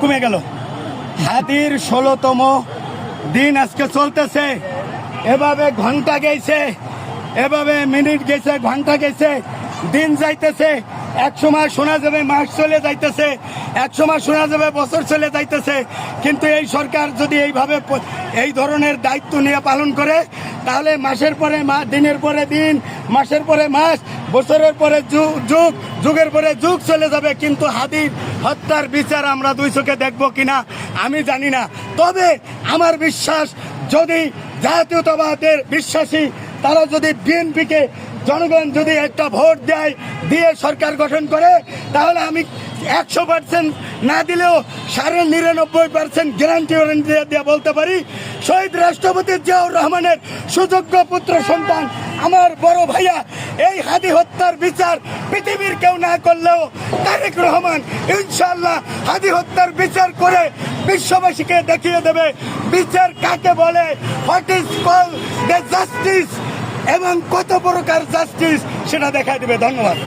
কমে গেল। হাতির ষোলোতম দিন আজকে চলতেছে। এভাবে ঘণ্টা গেছে, এভাবে মিনিট গেছে, ঘণ্টা গেছে, দিন যাইতেছে। এক সময় শোনা যাবে, মাস চলে যাইতেছে। এক সময় শোনা যাবে, বছর চলে যাইতেছে। কিন্তু এই সরকার যদি এইভাবে এই ধরনের দায়িত্ব নিয়ে পালন করে, তাহলে মাসের পরে দিনের পরে দিন, মাসের পরে মাস, বছরের পরে যুগ যুগ, যুগের পরে যুগ চলে যাবে। কিন্তু হাদির হত্যার বিচার আমরা দুই চোখে দেখব কিনা, আমি জানি না। তবে আমার বিশ্বাস, যদি জাতীয়তাবাদের বিশ্বাসী, তারা যদি বিএনপিকে জনগণ যদি একটা ভোট দেয়, দিয়ে সরকার গঠন করে, তাহলে আমি একশো পার্সেন্ট না দিলেও সাড়ে নিরানব্বই পার্সেন্ট গ্যারান্টি ওয়ারেন্টি দিয়ে বলতে পারি। শহীদ রাষ্ট্রপতি জিয়াউর রহমানের সুযোগ্য পুত্র সন্তান আমার বড় ভাইয়া, এই হাদি হত্যার বিচার পৃথিবীর কেউ না করলেও তারেক রহমান ইনশাল্লাহ হাদি হত্যার বিচার করে বিশ্ববাসীকে দেখিয়ে দেবে। বিচার কাকে বলে? What is call the justice এবং কত প্রকার জাস্টিস সেটা দেখা দেবে ধন্যবাদ।